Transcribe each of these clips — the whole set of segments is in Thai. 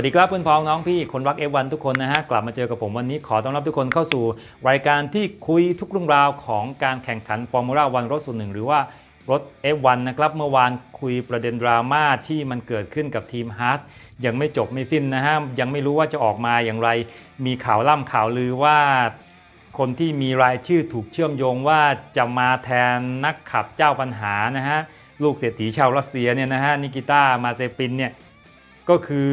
วัสดีครับเพื่อนพ้องน้องพี่คนรักเอวันทุกคนนะฮะกลับมาเจอกับผมวันนี้ขอต้อนรับทุกคนเข้าสู่ รายการที่คุยทุกเรื่องราวของการแข่งขันฟอร์มูล่าวันรถส่วนหนึ่งหรือว่ารถ F1 นะครับเมื่อวานคุยประเด็นดราม่าที่มันเกิดขึ้นกับทีมฮาร์ดยังไม่จบไม่สิ้นนะฮะยังไม่รู้ว่าจะออกมาอย่างไร มีข่าวล่ำข่าวลือว่า คนที่มีรายชื่อถูกเชื่อมโยงว่าจะมาแทนนักขับเจ้าปัญหานะฮะลูกเศรษฐีชาวรัสเซียเนี่ยนะฮะนิกิต้ามาเซปินเนี่ย ก็คือ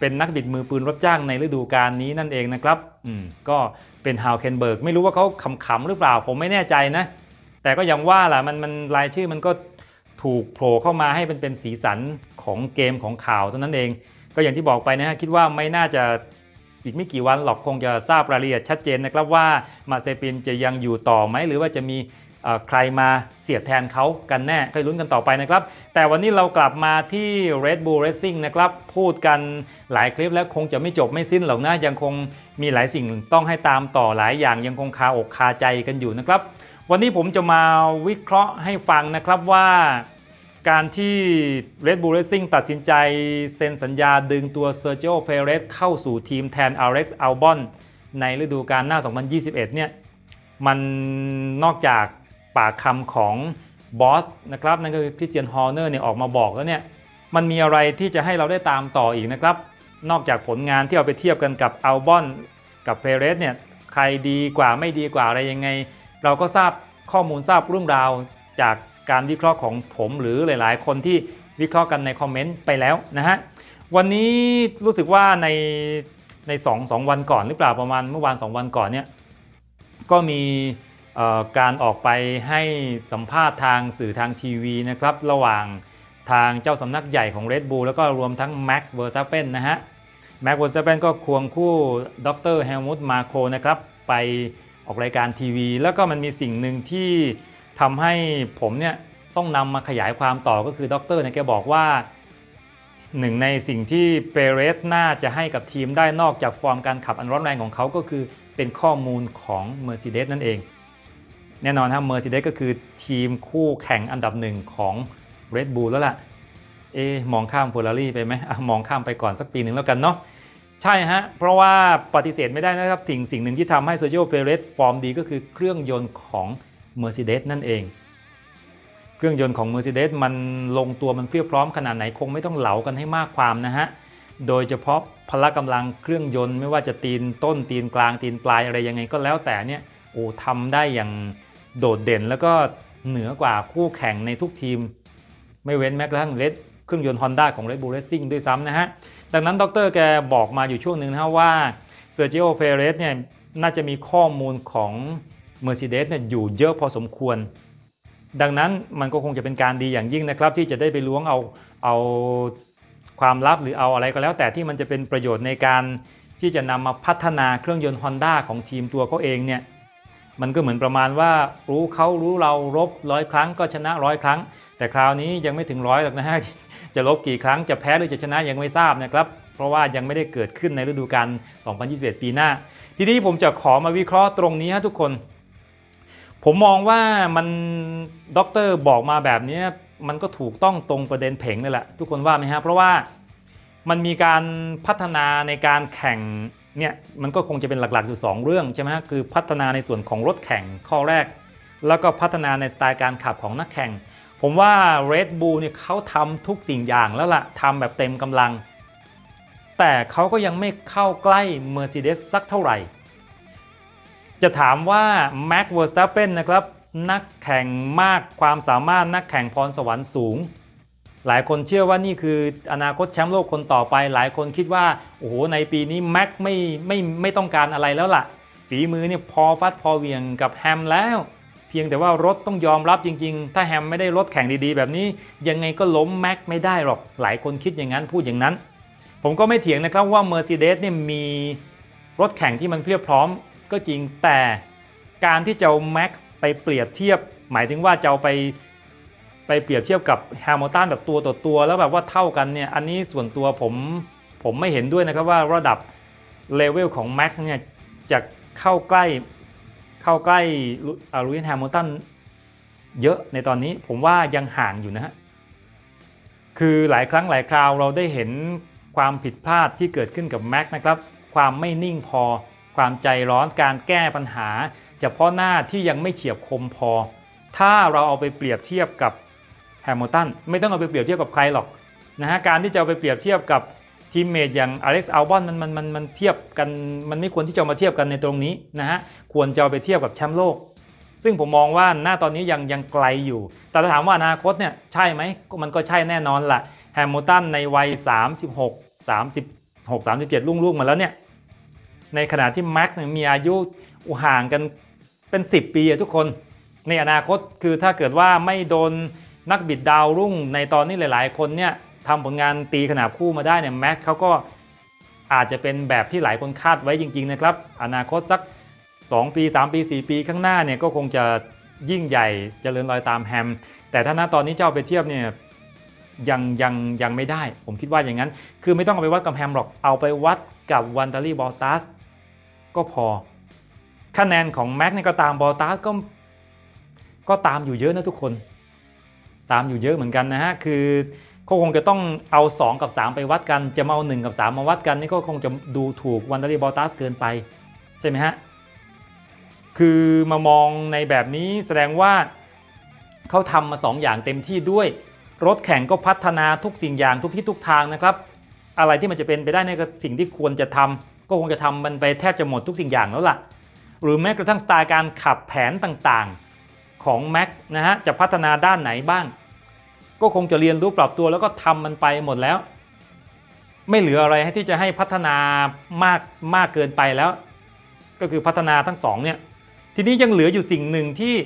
เป็นนักบิดมือปืนรับจ้างในฤดูกาลนี้นั่นเองนะครับอืมก็เป็นฮาวเคนเบิร์กไม่รู้ว่าเขาขำๆหรือเปล่า ผมไม่แน่ใจนะ แต่ก็ยังว่าล่ะมันมันรายชื่อมันก็ถูกโผล่เข้ามาให้เป็นเป็นสีสันของเกมของข่าวเท่านั้นเอง ก็อย่างที่บอกไปนะคิดว่าไม่น่าจะอีกไม่กี่วันหลอกคงจะทราบรายละเอียดชัดเจนนะครับว่ามาเซปินจะยังอยู่ต่อไหมหรือว่าจะมี ใครมาเสียดแทนเขากันแน่ค่อยลุ้นกันต่อไปนะครับ แต่วันนี้เรากลับมาที่ Red Bull Racing นะครับ พูดกันหลายคลิปแล้วคงจะไม่จบไม่สิ้นหรอกนะยังคงมีหลายสิ่งต้องให้ตามต่อหลายอย่างยังคงคาอกคาใจกันอยู่นะครับ วันนี้ผมจะมาวิเคราะห์ให้ฟังนะครับว่า การที่ Red Bull Racing ตัดสินใจเซ็นสัญญาดึงตัว Sergio Perez เข้าสู่ทีมแทน Alex Albon ในฤดูกาลหน้า 2021 เนี่ยมันนอกจาก ปากคำของบอสนะครับนั่นก็คือคริสเตียนฮอร์เนอร์เนี่ยออกมาบอกแล้วเนี่ยมันมีอะไรที่จะให้เราได้ตามต่ออีกนะครับ นอกจากผลงานที่เอาไปเทียบกันกับอัลบอนกับเพเรสเนี่ยใครดีกว่าไม่ดีกว่าอะไรยังไง เราก็ทราบข้อมูลทราบเรื่องราวจากการวิเคราะห์ของผมหรือหลาย ๆ คนที่วิเคราะห์กันในคอมเมนต์ไปแล้วนะฮะวันนี้รู้สึกว่าในในสองสองวันก่อนหรือเปล่าประมาณเมื่อวาน 2 วันก่อนเนี่ยก็มี การออกไปให้สัมภาษณ์ทางสื่อทางทีวีนะครับระหว่างทางเจ้าสำนักใหญ่ของ Red Bull แล้วก็รวมทั้ง Max v e r s t a p p e n นะฮะ Max v e r s t a p p e n ก็ควงคู่ดรเฮลมุตมาโคนะครับไปออกรายการทีวี แล้วก็มันมีสิ่งหนึ่งที่ทำให้ผมเนี่ยต้องนำมาขยายความต่อก็คือดรเนี่ยแกบอกว่าหนึ่งในสิ่งที่เปเรสน่าจะให้กับทีมได้นอกจากฟอร์มการขับอันร้อนแรงของเขาก็คือเป็นข้อมูลของ Mercedes นั่นเอง แน่นอนครับ Mercedes ก็คือทีมคู่แข่งอันดับหนึ่งของ Red Bull แล้วล่ะ เอ๊มองข้ามฟ Ferrari ไปไหมอมองข้ามไปก่อนสักปีหนึ่งแล้วกันเนาะใช่ฮะ เพราะว่าปฏิเสธไม่ได้นะครับถึงสิ่งหนึ่งที่ทำให้โซโยเปเรสฟอร์มดีก็คือเครื่องยนต์ของ Mercedes นั่นเอง เครื่องยนต์ของ Mercedes มันลงตัวมันเพียบพร้อมขนาดไหนคงไม่ต้องเหลากันให้มากความนะฮะโดยเฉพาะพละกำลังเครื่องยนต์ไม่ว่าจะตีนต้นตีนกลางตีนปลายอะไรยังไงก็แล้วแต่เนี่ยโอ้ทำได้อย่าง โดดเด่นแล้วก็เหนือกว่าคู่แข่งในทุกทีม ไม่เว้นแม้กระทั่งเลดเครื่องยนต์ฮอนด้าของ Red Bull Racing ด้วยซ้ำนะฮะ ดังนั้นดรแกบอกมาอยู่ช่วงหนึ่งนะว่าเซอร์เจโอเพเรสเนี่ยน่าจะมีข้อมูลของ Mercedes เนี่ยอยู่เยอะพอสมควร ดังนั้นมันก็คงจะเป็นการดีอย่างยิ่งนะครับ ที่จะได้ไปล้วงเอาเอาความลับหรือเอาอะไรก็แล้ว แต่ที่มันจะเป็นประโยชน์ในการที่จะนำมาพัฒนาเครื่องยนต์ฮอนด้าของทีมตัวเขาเองเนี่ย มันก็เหมือนประมาณว่ารู้เขารู้เรารบร้อยครั้งก็ชนะร้อยครั้ง แต่คราวนี้ยังไม่ถึงร้อยหรอกนะฮะจะลบกี่ครั้งจะแพ้หรือจะชนะยังไม่ทราบนะครับ เพราะว่ายังไม่ได้เกิดขึ้นในฤดูกาล 2021 ปีหน้า ทีนี้ผมจะขอมาวิเคราะห์ตรงนี้ฮะทุกคน ผมมองว่ามันด็อกเตอร์บอกมาแบบนี้มันก็ถูกต้องตรงประเด็นเพ่งเลยแหละ ทุกคนว่าไหมฮะเพราะว่ามันมีการพัฒนาในการแข่ง เนี่ยมันก็คงจะเป็นหลักๆอยู่ 2 เรื่องใช่ไหมคือพัฒนาในส่วนของรถแข่งข้อแรก แล้วก็พัฒนาในสไตล์การขับของนักแข่ง ผมว่า Red Bull เนี่ยเขาทำทุกสิ่งอย่างแล้วละ่ะทำแบบเต็มกำลัง แต่เขาก็ยังไม่เข้าใกล้ Mercedes สักเท่าไหร่ จะถามว่า Max Verstappen นะครับนักแข่งมากความสามารถนักแข่งพรสวรรค์สูง หลายคนเชื่อว่านี่คืออนาคตแชมป์โลกคนต่อไป หลายคนคิดว่าโอ้โหในปีนี้แม็กไม่ไม่ไม่ต้องการอะไรแล้วล่ะ ฝีมือเนี่ยพอฟัดพอเวียงกับแฮมแล้ว เพียงแต่ว่ารถต้องยอมรับจริง ๆ ถ้าแฮมไม่ได้รถแข่งดีๆ แบบนี้ ยังไงก็ล้มแม็กไม่ได้หรอกหลายคนคิดอย่างนั้นพูดอย่างนั้น ผมก็ไม่เถียงนะครับว่า Mercedes เนี่ยมีรถแข่งที่มันเพียบพร้อมก็จริงแต่การที่จะแม็กไปเปรียบเทียบ หมายถึงว่าจะไป ไปเปรียบเทียบกับแฮมิลตันแบบตัวต่อตัว แล้วแบบว่าเท่ากันเนี่ยอันนี้ส่วนตัวผมผมไม่เห็นด้วยนะครับว่าระดับเลเวลของแม็กเนี่ยจะเข้าใกล้เข้าใกล้อลูอินแฮมิลตันเยอะในตอนนี้ผมว่ายังห่างอยู่นะฮะคือหลายครั้งหลายคราวเราได้เห็นความผิดพลาดที่เกิดขึ้นกับแม็กนะครับ ความไม่นิ่งพอ ความใจร้อนการแก้ปัญหา เฉพาะหน้าที่ยังไม่เฉียบคมพอ ถ้าเราเอาไปเปรียบเทียบกับ มิลตันไม่ต้องเอาไปเปรียบเทียบกับใครหรอกนะฮะการที่จะเอาไปเปรียบเทียบกับทีมเมทอย่างอเล็กซ์อัลบอนมันมันมันมันเทียบกันมันไม่ควรที่จะมาเทียบกันในตรงนี้นะฮะควรจะเอาไปเทียบกับแชมป์โลก ซึ่งผมมองว่าหน้าตอนนี้ยังยังไกลอยู่ แต่ถ้าถามว่าอนาคตเนี่ยใช่ไหมมันก็ใช่แน่นอนละ่ะแฮมิลตันในวัย 36 36 37ลุ่งลูกมาแล้วเนี่ยในขณะที่แม็กซ์มีอายุห่างกันเป็น 10 ปีอะทุกคน ในอนาคตคือถ้าเกิดว่าไม่โดน นักบิดดาวรุ่งในตอนนี้หลาย ๆ คนเนี่ยทำผลงานตีขนาบคู่มาได้เนี่ยแม็กซ์เขาก็อาจจะเป็นแบบที่หลายคนคาดไว้จริง ๆ นะครับ อนาคตสัก 2 ปี 3 ปี 4 ปีข้างหน้าเนี่ยก็คงจะยิ่งใหญ่เจริญรอยตามแฮม แต่ถ้าณตอนนี้เจ้าไปเทียบเนี่ยยังยังยังไม่ได้ ผมคิดว่าอย่างนั้น คือไม่ต้องเอาไปวัดกับแฮมหรอกเอาไปวัดกับวันตารีบอลตัสก็พอ คะแนนของแม็กเนี่ยก็ตามบอลตัสก็ก็ตามอยู่เยอะนะทุกคน ตามอยู่เยอะเหมือนกันนะฮะคือก็คงจะต้องเอา 2 กับ 3 ไปวัดกัน จะมาเอา1กับ 3 มาวัดกันนี่ก็คงจะดูถูกวันตารีบอตัสเกินไป ใช่ไหมฮะ คือมามองในแบบนี้แสดงว่าเขาทำมา 2 อย่างเต็มที่ด้วย รถแข่งก็พัฒนาทุกสิ่งอย่างทุกที่ทุกทางนะครับ อะไรที่มันจะเป็นไปได้ในก็สิ่งที่ควรจะทำก็คงจะทำมันไปแทบจะหมดทุกสิ่งอย่างแล้วล่ะ หรือแม้กระทั่งสไตล์การขับแผนต่างๆของ Max นะฮะจะพัฒนาด้านไหนบ้าง ก็คงจะเรียนรู้ปรับตัวแล้วก็ทำมันไปหมดแล้ว ไม่เหลืออะไรให้ที่จะให้พัฒนามากมากเกินไปแล้ว ก็คือพัฒนาทั้งสองเนี่ยทีนี้ยังเหลืออยู่สิ่งหนึ่งที่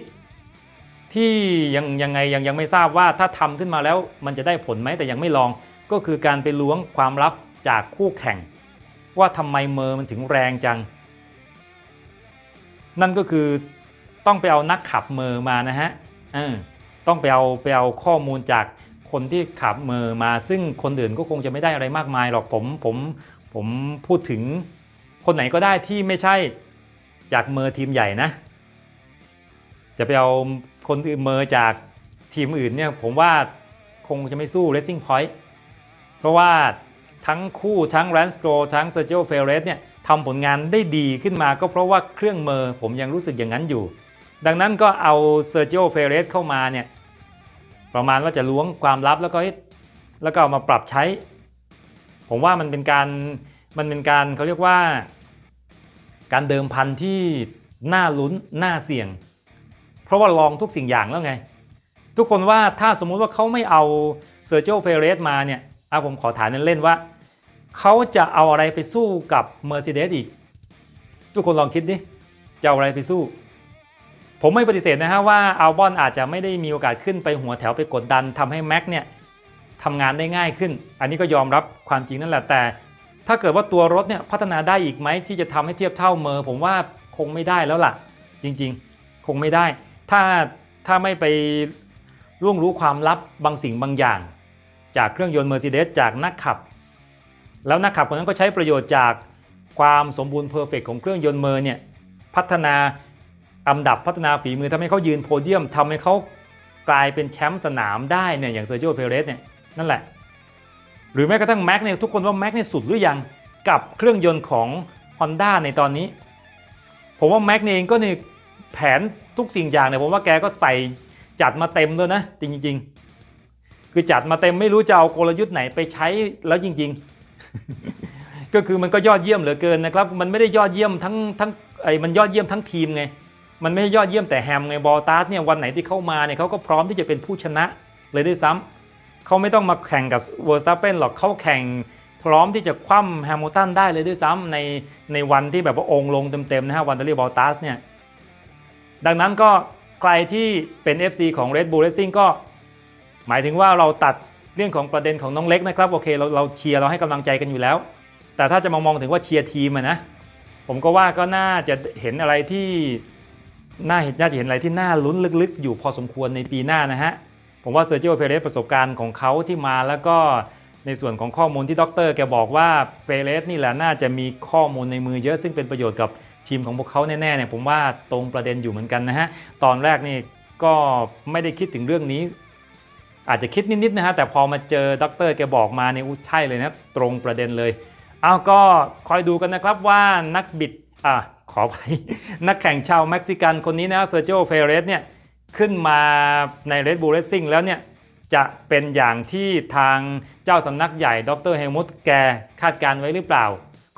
ที่ยังยังไงยังยังไม่ทราบว่าถ้าทำขึ้นมาแล้วมันจะได้ผลไหมแต่ยังไม่ลองก็คือการไปล้วงความลับจากคู่แข่ง ว่าทำไมเมอร์มันถึงแรงจัง นั่นก็คือต้องไปเอานักขับเมอร์มานะฮะเออ ต้องไปเอาไปเอาข้อมูลจากคนที่ขับเมอร์มา ซึ่งคนอื่นก็คงจะไม่ได้อะไรมากมายหรอกผมผมผมพูดถึงคนไหนก็ได้ที่ไม่ใช่จากเมอร์ทีมใหญ่นะ จะไปเอาคนอื่นเมอร์จากทีมอื่นเนี่ยผมว่าคงจะไม่สู้ Racing Point เพราะว่าทั้งคู่ทั้งแรนสโตรทั้งเซอร์ i ิโอเฟเรสเนี่ยทำผลงานได้ดีขึ้นมาก็เพราะว่าเครื่องเมอร์ผมยังรู้สึกอย่างนั้นอยู่ ดังนั้นก็เอาเซอร์ i ิโอเฟเรสเข้ามาเนี่ยประมาณว่าจะล้วงความลับแล้วก็แล้วก็เอามาปรับใช้ ผมว่ามันเป็นการมันเป็นการเขาเรียกว่า การเดิมพันที่น่าลุ้นน่าเสี่ยง เพราะว่าลองทุกสิ่งอย่างแล้วไง ทุกคนว่าถ้าสมมุติว่าเขาไม่เอาเซอร์ i ิโอเฟเรสมาเนี่ยเอาผมขอถามเล่นๆว่า เขาจะเอาอะไรไปสู้กับ Mercedes อีก ทุกคนลองคิดดิจะเอาอะไรไปสู้ ผมไม่ปฏิเสธนะฮะว่าอัลบอนอาจจะไม่ได้มีโอกาสขึ้นไปหัวแถวไปกดดันทำให้แม็กเนี่ยทำงานได้ง่ายขึ้น อันนี้ก็ยอมรับความจริงนั่นแหละแต่ ถ้าเกิดว่าตัวรถเนี่ยพัฒนาได้อีกไหมที่จะทำให้เทียบเท่าเมอร์ผมว่าคงไม่ได้แล้วล่ะ จริงๆ คงไม่ได้ ถ้าถ้าไม่ไปร่วงรู้ความลับบางสิ่งบางอย่าง จากเครื่องยนต์ Mercedes จากนักขับ แล้วนักขับคนนั้นก็ใช้ประโยชน์จากความสมบูรณ์เพอร์เฟกของเครื่องยนต์เมอร์เนี่ยพัฒนา อันดับพัฒนาฝีมือทำให้เขายืนโพเดียมทำให้เขากลายเป็นแชมป์สนามได้เนี่ยอย่างเซอร์ i ิโอ เพเรสเนี่ยนั่นแหละ หรือแม้กระทั่งแม็กเนี่ยทุกคนว่าแม็กเนี่ยสุดหรือยังกับเครื่องยนต์ของ Honda ในตอนนี้ ผมว่าแม็กเองก็ในแผนทุกสิ่งอย่างเนี่ยผมว่าแกก็ใส่จัดมาเต็มด้วยนะ จริง ๆ คือจัดมาเต็มไม่รู้จะเอากลยุทธ์ไหนไปใช้แล้วจริง ๆ ก็คือมันก็ยอดเยี่ยมเหลือเกินนะครับ มันไม่ได้ยอดเยี่ยมทั้งทั้งไอ้มันยอดเยี่ยมทั้งทีมไง มันไม่ใช่ยอดเยี่ยมแต่แฮมไงบอลตาร์เนี่ยวันไหนที่เข้ามาเนี่ยเขาก็พร้อมที่จะเป็นผู้ชนะเลยด้วยซ้ำเขาไม่ต้องมาแข่งกับเวอร์สตัปเปนหรอกเขาแข่งพร้อมที่จะคว่ำแฮมิลตันได้เลยด้วยซ้ำในในวันที่แบบว่าองค์ลงเต็มๆนะฮะวันตาลีบอลตัสเนี่ยดังนั้นก็ใครที่เป็น FC ของ Red Bull Racing ก็ หมายถึงว่าเราตัดเรื่องของประเด็นของน้องเล็กนะครับโอเคเราเราเชียร์เราให้กำลังใจกันอยู่แล้ว แต่ถ้าจะมามองถึงว่าเชียร์ทีมอะนะผมก็ว่าก็น่าจะเห็นอะไรที่ น่าเห็นน่าจะเห็นอะไรที่น่าลุ้นลึกๆ อยู่พอสมควรในปีหน้านะฮะ ผมว่าเซอร์จิโอเพเรสประสบการณ์ของเขาที่มาแล้วก็ในส่วนของข้อมูลที่ด็อกเตอร์แกบอกว่าเปเรสนี่แหละน่าจะมีข้อมูลในมือเยอะซึ่งเป็นประโยชน์กับทีมของพวกเขาแน่ๆเนี่ยผมว่าตรงประเด็นอยู่เหมือนกันนะฮะ ตอนแรกนี่ก็ไม่ได้คิดถึงเรื่องนี้ อาจจะคิดนิดๆนะฮะ แต่พอมาเจอด็อกเตอร์แกบอกมาเนี่ยใช่เลยนะตรงประเด็นเลย เอาก็คอยดูกันนะครับว่านักบิดอะ ขอไปนักแข่งชาวเม็กซิกันคนนี้นะเซอร์ i โ p เ r เรสเนี่ยขึ้นมาใน Red Bull Racing แล้วเนี่ยจะเป็นอย่างที่ทางเจ้าสำนักใหญ่ดรเฮลมุตแกคาดการไว้หรือเปล่า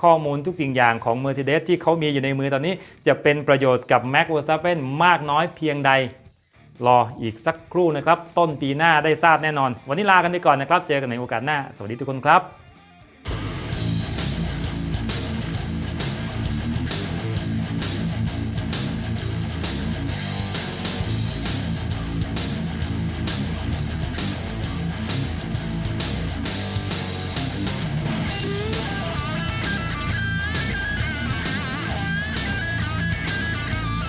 ข้อมูลทุกสิ่งอย่างของ Mercedes ที่เขามีอยู่ในมือตอนนี้ จะเป็นประโยชน์กับ Max Verstappen มากน้อยเพียงใด รออีกสักครู่นะครับ ต้นปีหน้าได้ทราบแน่นอน วันนี้ลากันไปก่อนนะครับ เจอกันในโอกาสหน้า สวัสดีทุกคนครับ